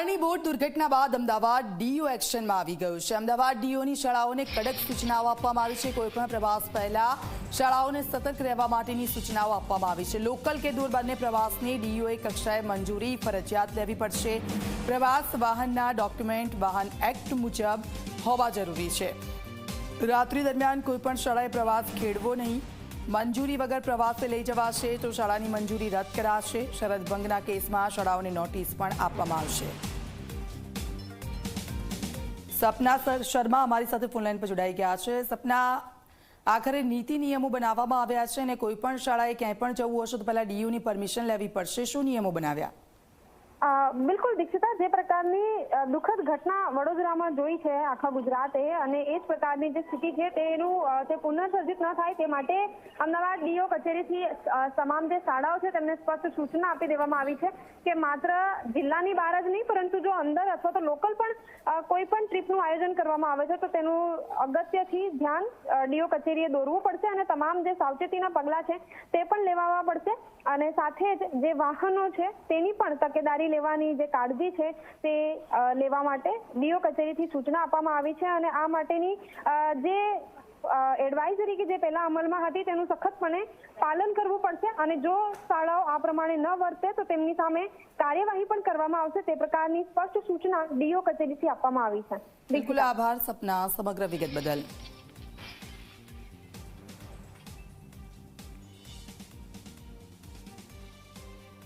બારણી boat દુર્ઘટના બાદ Ahmedabad do એક્શનમાં આવી ગયું છે. અમદાવાદ ડીઓની શાળાઓને કડક સૂચનાઓ આપવામાં આવી છે. કોઈપણ પ્રવાસ પહેલા શાળાઓને સતર્ક રહેવા માટેની સૂચનાઓ આપવામાં આવી છે. લોકલ કે દૂર બંને પ્રવાસની ડીઓએ કક્ષાએ મંજૂરી ફરજિયાત લેવી પડશે. પ્રવાસ વાહનના ડોક્યુમેન્ટ વાહન એક્ટ મુજબ હોવા જરૂરી છે. રાત્રિ દરમિયાન કોઈપણ શાળાએ પ્રવાસ ખેડવો નહીં. મંજૂરી વગર પ્રવાસે લઈ જવાશે તો શાળાની મંજૂરી રદ કરાશે. શરદભંગના કેસમાં શાળાઓને નોટિસ પણ આપવામાં આવશે. સપના શર્મા અમારી સાથે ફોનલાઈન પર જોડાઈ ગયા છે. સપના આખરે નીતિ નિયમો બનાવવામાં આવ્યા છે અને કોઈ પણ શાળાએ ક્યાંય પણ જવું હશે તો પહેલા ડીયુની પરમિશન લેવી પડશે. શું નિયમો બનાવ્યા? બિલકુલ દીક્ષિતા, જે પ્રકારની દુઃખદ ઘટના વડોદરામાં જોઈ છે આખા ગુજરાતે અને એ જ પ્રકારની જે સ્થિતિ છે તેનું તે પુનઃસર્જિત ન થાય તે માટે અમદાવાદ ડીઓ કચેરીથી તમામ જે શાળાઓ છે તેમને સ્પષ્ટ સૂચના આપી દેવામાં આવી છે કે માત્ર જિલ્લાની બહાર જ નહીં, પરંતુ જો અંદર અથવા તો લોકલ પણ કોઈ પણ ટ્રીપનું આયોજન કરવામાં આવે છે, તો તેનું અગત્યથી ધ્યાન ડીઓ કચેરીએ દોરવું પડશે અને તમામ જે સાવચેતીના પગલાં છે તે પણ લેવામાં પડશે. અને સાથે જ જે વાહનો છે, તેની પણ તકેદારી લેવાની જે કાળજી છે, તે લેવા માટે ડીઓ કચેરીથી સૂચના આપવામાં આવી છે અને આ માટેની જે એડવાઇઝરી કે જે પહેલા અમલમાં હતી તેનું સખતપણે પાલન કરવું પડશે અને જો શાળાઓ આ પ્રમાણે ન વર્તે તો તેમની સામે કાર્યવાહી પણ કરવામાં આવશે. તે પ્રકારની સ્પષ્ટ સૂચના ડીઓ કચેરીથી આપવામાં આવી છે. બિલકુલ આભાર, સપના સમગ્ર વિગત બદલ.